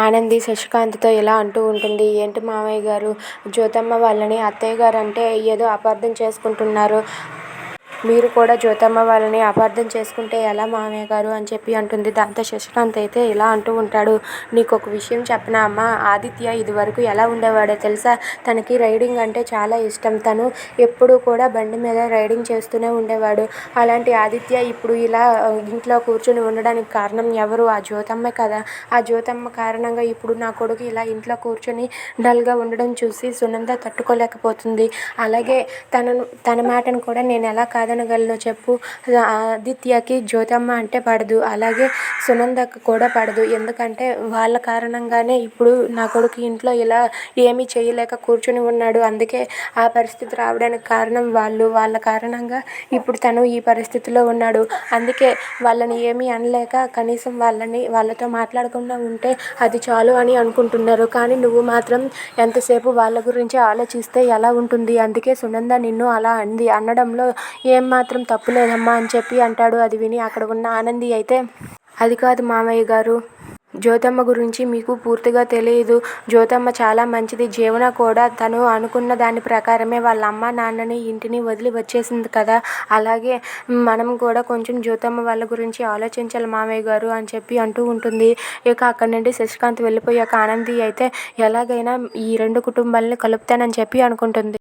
ఆనంది శశికాంత్తో ఇలా అంటూ ఉంటుంది. ఏంటి మామయ్య గారు? జ్యోతమ్మ వాళ్ళని అత్తయ్య గారు అంటే ఏదో అపార్థం చేసుకుంటున్నారు. మీరు కూడా జ్యోతమ్మ వాళ్ళని అపార్థం చేసుకుంటే ఎలా మామయ్య గారు అని చెప్పి అంటుంది. దాంతో శశికాంత్ అయితే ఇలా అంటూ ఉంటాడు. నీకు ఒక విషయం చెప్పనా అమ్మ? ఆదిత్య ఇదివరకు ఎలా ఉండేవాడో తెలుసా? తనకి రైడింగ్ అంటే చాలా ఇష్టం. తను ఎప్పుడూ కూడా బండి మీద రైడింగ్ చేస్తూనే ఉండేవాడు. అలాంటి ఆదిత్య ఇప్పుడు ఇలా ఇంట్లో కూర్చొని ఉండడానికి కారణం ఎవరు? ఆ జ్యోతమ్మే కదా. ఆ జ్యోతమ్మ కారణంగా ఇప్పుడు నా కొడుకు ఇలా ఇంట్లో కూర్చొని డల్గా ఉండడం చూసి సునంద తట్టుకోలేకపోతుంది. అలాగే తనను తన మాటను కూడా నేను ఎలా కాదనగలను చెప్పు. ఆదిత్యకి జ్యోతమ్మ అంటే పడదు. అలాగే సునందకు కూడా పడదు. ఎందుకంటే వాళ్ళ కారణంగానే ఇప్పుడు నా కొడుకు ఇంట్లో ఇలా ఏమీ చేయలేక కూర్చుని ఉన్నాడు. అందుకే ఆ పరిస్థితి రావడానికి కారణం వాళ్ళు. వాళ్ళ కారణంగా ఇప్పుడు తను ఈ పరిస్థితిలో ఉన్నాడు. అందుకే వాళ్ళని ఏమీ అనలేక కనీసం వాళ్ళని వాళ్ళతో మాట్లాడకుండా ఉంటే అది చాలు అని అనుకుంటున్నారు. కానీ నువ్వు మాత్రం ఎంతసేపు వాళ్ళ గురించి ఆలోచిస్తే ఎలా ఉంటుంది? అందుకే సునంద నిన్ను అలా అంది. అనడంలో ఏ మాత్రం తప్పు లేదమ్మా అని చెప్పి అంటాడు అది విని అక్కడ ఉన్న ఆనంది అయితే అది కాదు మామయ్య గారు. జ్యోతమ్మ గురించి మీకు పూర్తిగా తెలియదు జ్యోతమ్మ చాలా మంచిది. జీవన కూడా తను అనుకున్న దాని ప్రకారమే వాళ్ళ అమ్మ నాన్నని ఇంటిని వదిలి వచ్చేసింది కదా. అలాగే మనం కూడా కొంచెం జ్యోతమ్మ వాళ్ళ గురించి ఆలోచించాలి మామయ్య గారు అని చెప్పి అంటూ ఉంటుంది. ఇక అక్కడి నుండి శశికాంత్ వెళ్ళిపోయాక ఆనంది అయితే ఎలాగైనా ఈ రెండు కుటుంబాలని కలుపుతానని చెప్పి అనుకుంటుంది.